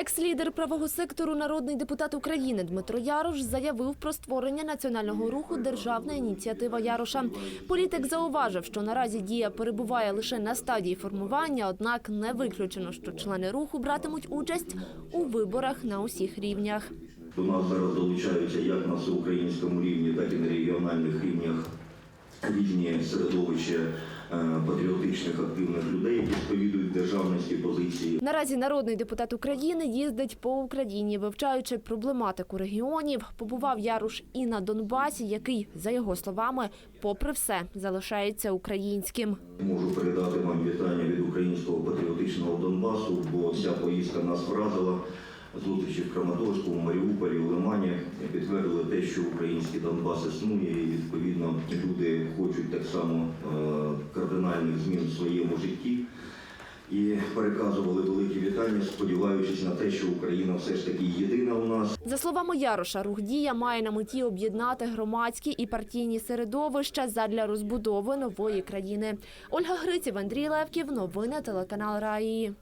Екс-лідер правого сектору, народний депутат України Дмитро Ярош заявив про створення національного руху Державна ініціатива Яроша. Політик зауважив, що наразі дія перебуває лише на стадії формування, однак не виключено, що члени руху братимуть участь у виборах на усіх рівнях. До нас зараз долучаються як на всеукраїнському рівні, так і на регіональних рівнях різні середовища е, патріотичних активних людей, які сповідують державницькі позиції. Наразі народний депутат України їздить по Україні, вивчаючи проблематику регіонів. Побував Яруш і на Донбасі, який, за його словами, попри все, залишається українським. Можу передати вам вітання від українського патріотичного Донбасу, бо ця поїздка нас вразила. Зустрічі в Краматорську, в Маріуполі, в Лимані підтвердили те, що український Донбас існує, і відповідно само е, кардинальних змін в своєму житті. І переказували великі вітання, сподіваючись на те, що Україна все ж таки єдина у нас. За словами Яроша, рух дія має на меті об'єднати громадські і партійні середовища задля розбудови нової країни. Ольга Гриців, Андрій Левків, новини телеканал Раї.